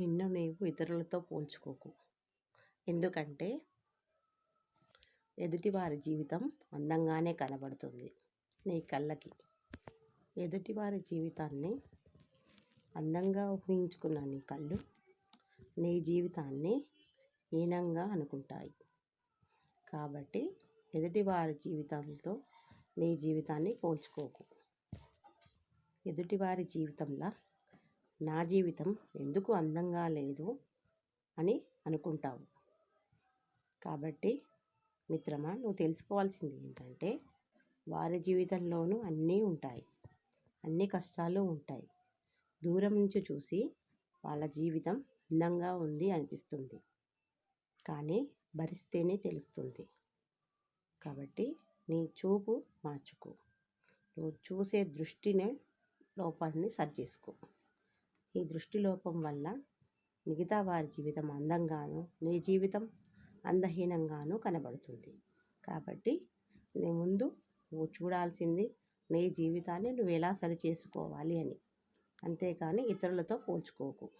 నిన్ను నీవు ఇతరులతో పోల్చుకోకు. ఎందుకంటే ఎదుటివారి జీవితం అందంగానే కనబడుతుంది నీ కళ్ళకి. ఎదుటివారి జీవితాన్ని అందంగా ఊహించుకున్న నీ కళ్ళు నీ జీవితాన్ని హీనంగా అనుకుంటాయి. కాబట్టి ఎదుటివారి జీవితంతో నీ జీవితాన్ని పోల్చుకోకు. ఎదుటివారి జీవితంలో నా జీవితం ఎందుకు అందంగా లేదు అని అనుకుంటావు? కాబట్టి మిత్రమా నువ్వు తెలుసుకోవాల్సింది ఏంటంటే వారి జీవితంలోనూ అన్నీ ఉంటాయి. అన్ని కష్టాలు ఉంటాయి. దూరం నుంచి చూసి వాళ్ళ జీవితం అందంగా ఉంది అనిపిస్తుంది. కానీ భరిస్తేనే తెలుస్తుంది. కాబట్టి నీ చూపు మార్చుకో. నువ్వు చూసే దృష్టినే లోపాన్ని సరి చేసుకో. ఈ దృష్టిలోపం వల్ల మిగతా వారి జీవితం అందంగాను నీ జీవితం అందహీనంగాను కనబడుతుంది. కాబట్టి నీ ముందు నువ్వు చూడాల్సింది నీ జీవితాన్ని నువ్వు ఎలా సరిచేసుకోవాలి అని. అంతేకాని ఇతరులతో పోల్చుకోకు.